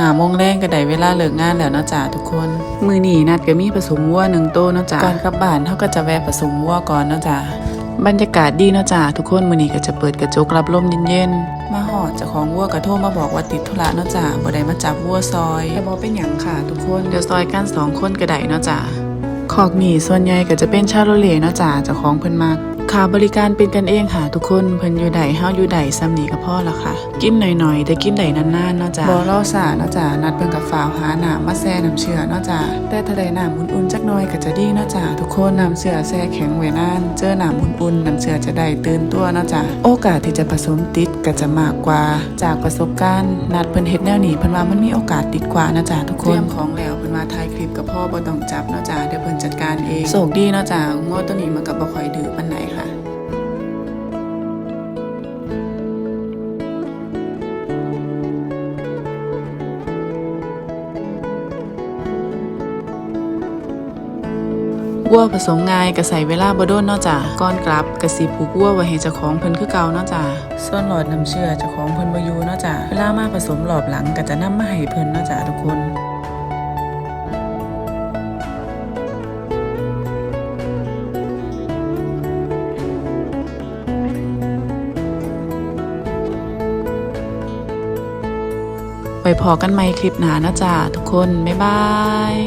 หาโมงแรงก็ได้เวลาเลิกงานแล้วเนาะจ้าทุกคน มือนีนัดก็มีผสมวัวหนึ่งโตวเนาะจ้าก่อนกลับบ้านเขาก็จะแวะผสมวัวก่อนเนาะจ้าบรรยากาศดีเนาะจ้าทุกคนมือนีก็จะเปิดกระจกรับลมเย็นๆมาหอดเจ้าของวัวกระโทรมาบอกว่าติดธุระเนาะจ้าบ่ได้มาจับวัวซอยแต่บ่เป็นหยังค่ะ ทุกคนเดี๋ยวซอยกันสองคนก็ได้เนาะจ้าคอกนี่ส่วนใหญ่ก็จะเป็นชาโรเลเนาะจ้าเจ้าของเพิ่นมาก ค่าบริการเป็นกันเองค่ะทุกคนเพิ่นอยู่ใดเฮาอยู่ใดซ้ำนี่ก็พอละค่ะ กินหน่อยๆแต่กินได้นานๆเนาะจ้าบ่รอสาเนาะจ้านัดเพิ่นกับฝาวหาน้ำมาแซ่น้ำเชื่อเนาะจ้าแต่ถ้าได้น้ำอุ่นๆจักหน่อยก็จะดีเนาะจ้าทุกคนน้ำเชื่อแช่แข็งไว้นานเจอน้ำอุ่นๆน้ำเชื่อจะได้ตื่นตัวเนาะจ้าโอกาสที่จะผสมติดก็จะมากกว่า จากประสบการณ์นัดเพิ่นเฮ็ดแนวนี้เพิ่นว่ามันมีโอกาสติดกว่านะจ้าทุกคนเตรียมของแล้วเพิ่นว่าถ่ายคลิปกับพ่อบ่ต้องจับเนาะจ้าเดี๋ยวเพิ่นจัดการเองโชคดีเนาะจ้าง้อตัวนี้มันก็บ่ค่อยดื้อปานใดค่ะ วัวผสมง่ายก็ใส่เวลาบโดนนาะจ้ะก่อนกลับก็สิผูกวัวไว้ให้เจ้าของเพิ่นคือเก่านาะจ้ะส่วนหลอดน้ำเชื่อเจ้าของเพิ่นบ่อยู่นาะจ้ะเวลามาผสมรอบหลังก็จะนำมาให้เพิ่นนาะจ้ะทุกคนไปพอกันใหม่คลิปหนานะจ้ะทุกคน บ๊ายบาย